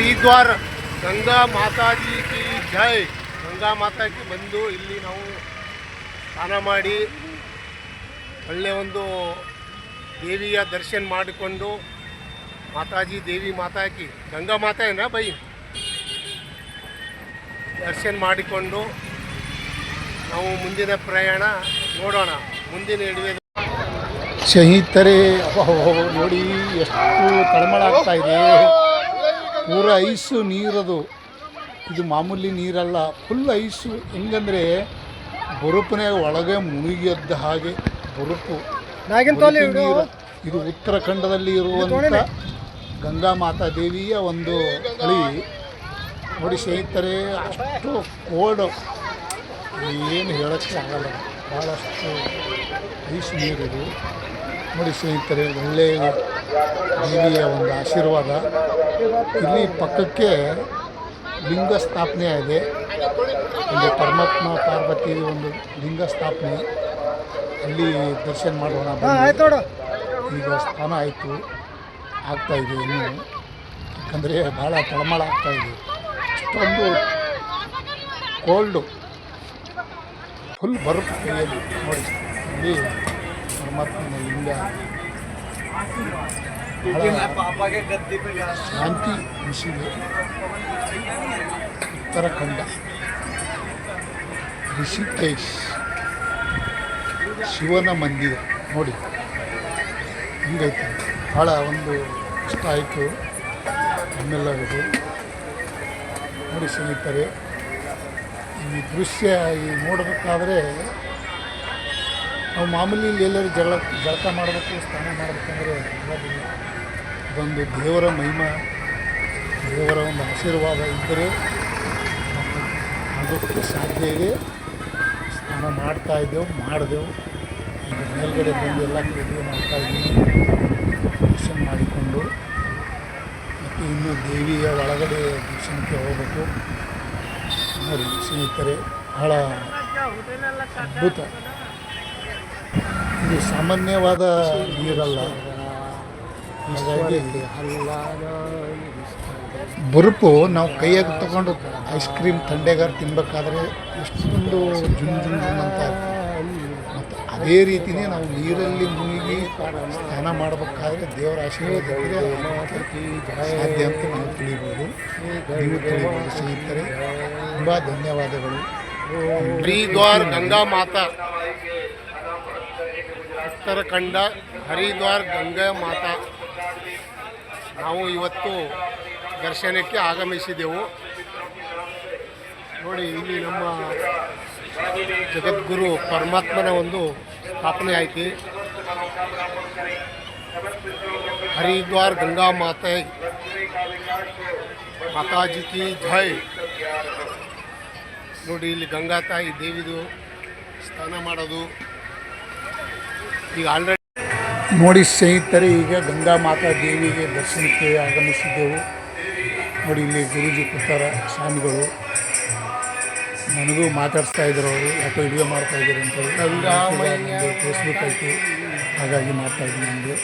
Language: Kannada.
ಹರಿದ್ವಾರ್. ಗಂಗಾ ಮಾತಾಜಿ ಕಿ ಜೈ. ಗಂಗಾ ಮಾತಾಜಿ ಬಂದು ಇಲ್ಲಿ ನಾವು ಸ್ನಾನ ಮಾಡಿ ಒಳ್ಳೆಯ ಒಂದು ದೇವಿಯ ದರ್ಶನ ಮಾಡಿಕೊಂಡು ಮಾತಾಜಿ, ದೇವಿ ಮಾತಾಕಿ ಗಂಗಾ ಮಾತಾ ಏನ ಬೈ? ದರ್ಶನ ಮಾಡಿಕೊಂಡು ನಾವು ಮುಂದಿನ ಪ್ರಯಾಣ ನೋಡೋಣ. ಮುಂದಿನ ಇಡುವೆ ಸ್ನೇಹಿತರೆ ನೋಡಿ, ಎಷ್ಟು ತಳಮಳ ಆಗ್ತಾ ಇದೆ. ಪೂರ ಐಸು ನೀರದು. ಇದು ಮಾಮೂಲಿ ನೀರಲ್ಲ ಫುಲ್ ಐಸು. ಹೆಂಗಂದ್ರೆ ಬರುಪನೆ ಒಳಗೆ ಮುಳುಗಿದ್ದ ಹಾಗೆ ಬರುಪು. ನೀರು. ಇದು ಉತ್ತರಾಖಂಡದಲ್ಲಿ ಇರುವಂಥ ಗಂಗಾ ಮಾತಾ ದೇವಿಯ ಒಂದು ಹಳಿ ನೋಡಿ ಸ್ನೇಹಿತರೆ ಅಷ್ಟು ಕೋಡು. ಏನು ಹೇಳೋಕ್ಕೆ ಆಗಲ್ಲ. ಭಾಳಷ್ಟು ಐಸು ನೀರಿದು. ನೋಡಿ ಸ್ನೇಹಿತರೆ ಒಳ್ಳೆಯ ದೇವಿಯ ಒಂದು ಆಶೀರ್ವಾದ. ಇಲ್ಲಿ ಪಕ್ಕಕ್ಕೆ ಲಿಂಗ ಸ್ಥಾಪನೆ ಇದೆ. ಒಂದು ಪರಮಾತ್ಮ ಪಾರ್ವತಿ ಒಂದು ಲಿಂಗ ಸ್ಥಾಪನೆ. ಅಲ್ಲಿ ದರ್ಶನ ಮಾಡೋಣ. ಈಗ ಸ್ಥಾನ ಆಯಿತು. ಆಗ್ತಾಯಿದೆ ಇದೆ ಇನ್ನು. ಯಾಕಂದರೆ ಭಾಳ ತಳಮಳ ಆಗ್ತಾಯಿದೆ ಅಷ್ಟೊಂದು ಕೋಲ್ಡು ಫುಲ್ ಬರುತ್ತೆ ನೋಡಿ ಇಲ್ಲಿ ಪರಮಾತ್ಮನ ಲಿಂಗ. ಶಾಂತಿ ಬಿಸಿಲು ಉತ್ತರಾಖಂಡ ಋಷಿಕೇಶ್ ಶಿವನ ಮಂದಿರ. ನೋಡಿ, ಹಿಂಗೈತೆ. ಭಾಳ ಒಂದು ಇಷ್ಟ ಆಯಿತು. ನಮ್ಮೆಲ್ಲರಿಗೂ. ನೋಡಿ ಸ್ನೇಹಿತರೆ, ಈ ದೃಶ್ಯ ಈ ನೋಡಬೇಕಾದ್ರೆ ನಾವು ಮಾಮೂಲಿ ಇಲ್ಲಿ ಎಲ್ಲರೂ ಜಗಳ ಜಳಕ ಮಾಡಬೇಕು, ಸ್ನಾನ ಮಾಡಬೇಕಂದ್ರೆ ಒಂದು ದೇವರ ಮಹಿಮ, ದೇವರ ಒಂದು ಆಶೀರ್ವಾದ ಇದ್ದರೆ ಅದಕ್ಕೆ ಸಾಧ್ಯ ಇದೆ. ಸ್ನಾನ ಮಾಡ್ತಾ ಇದ್ದೆವು, ಮಾಡಿದೆವು. ಈಗ ಮೇಲ್ಗಡೆ ಬಂದು ಎಲ್ಲ ಕೇಳಿ ಮಾಡ್ತಾ ಇದ್ದೀವಿ. ದರ್ಶನ ಮಾಡಿಕೊಂಡು ಮತ್ತು ಇನ್ನೂ ದೇವಿಯ ಒಳಗಡೆ ದರ್ಶನಕ್ಕೆ ಹೋಗಬೇಕು. ನೋಡಿ ಸ್ನೇಹಿತರೆ, ಬಹಳ ಅದ್ಭುತ. ಇದು ಸಾಮಾನ್ಯವಾದ ನೀರಲ್ಲ. ಬರುಪು ನಾವು ಕೈಯಾಗಿ ತಗೊಂಡು ಐಸ್ ಕ್ರೀಮ್ ಥಂಡೆಗಾರ ತಿನ್ಬೇಕಾದ್ರೆ ಎಷ್ಟೊಂದು ಜುನ್ ಜುನ್ ಅಂತ ಮತ್ತು ಅದೇ ರೀತಿಯೇ ನಾವು ನೀರಲ್ಲಿ ಮುಳುಗಿ ಸ್ನಾನ ಮಾಡಬೇಕಾದ್ರೆ ದೇವರ ಆಶೀರ್ವಾದ ಸಾಧ್ಯ ಅಂತ ನಾವು ತಿಳಿಬೋದು. ನೀವು ತಿಳಿಬೋದು ಸ್ನೇಹಿತರೆ. ತುಂಬ ಧನ್ಯವಾದಗಳು. ಗಂಗಾ ಮಾತಾ. ಉತ್ತರಾಖಂಡ, ಹರಿದ್ವಾರ್, ಗಂಗಾ ಮಾತಾ. ನಾವು ಇವತ್ತು ದರ್ಶನಕ್ಕೆ ಆಗಮಿಸಿದೆವು. ನೋಡಿ, ಇಲ್ಲಿ ನಮ್ಮ ಜಗದ್ಗುರು ಪರಮಾತ್ಮನ ಒಂದು ಸ್ಥಾಪನೆ ಐತಿ ಹರಿದ್ವಾರ್, ಗಂಗಾ ಮಾತೆ. ಮಾತಾಜಿ ಕಿ ಜೈ. ನೋಡಿ, ಇಲ್ಲಿ ಗಂಗಾ ತಾಯಿ ದೇವಿದು ಸ್ನಾನ ಮಾಡೋದು. ಈಗ ಆಲ್ರೆಡಿ ನೋಡಿ ಸ್ನೇಹಿತರೆ ಈಗ ಗಂಗಾ ಮಾತಾ ದೇವಿಗೆ ದರ್ಶನಕ್ಕೆ ಆಗಮಿಸಿದ್ದೆವು. ನೋಡಿ ಇಲ್ಲಿ ಗುರುಜಿ ಕೂತಾರ ಸ್ವಾಮಿಗಳು. ನನಗೂ ಮಾತಾಡಿಸ್ತಾ ಇದ್ರು ಅವರು ಯಾಕೋ ವಿಡಿಯೋ ಮಾಡ್ತಾ ಇದ್ದಾರೆ ಅಂತ ಹೇಳಿ ಫೇಸ್ಬುಕ್ ಐತಿ ಹಾಗಾಗಿ ಮಾಡ್ತಾ ಇದ್ದೀನಿ ನಿಮಗೆ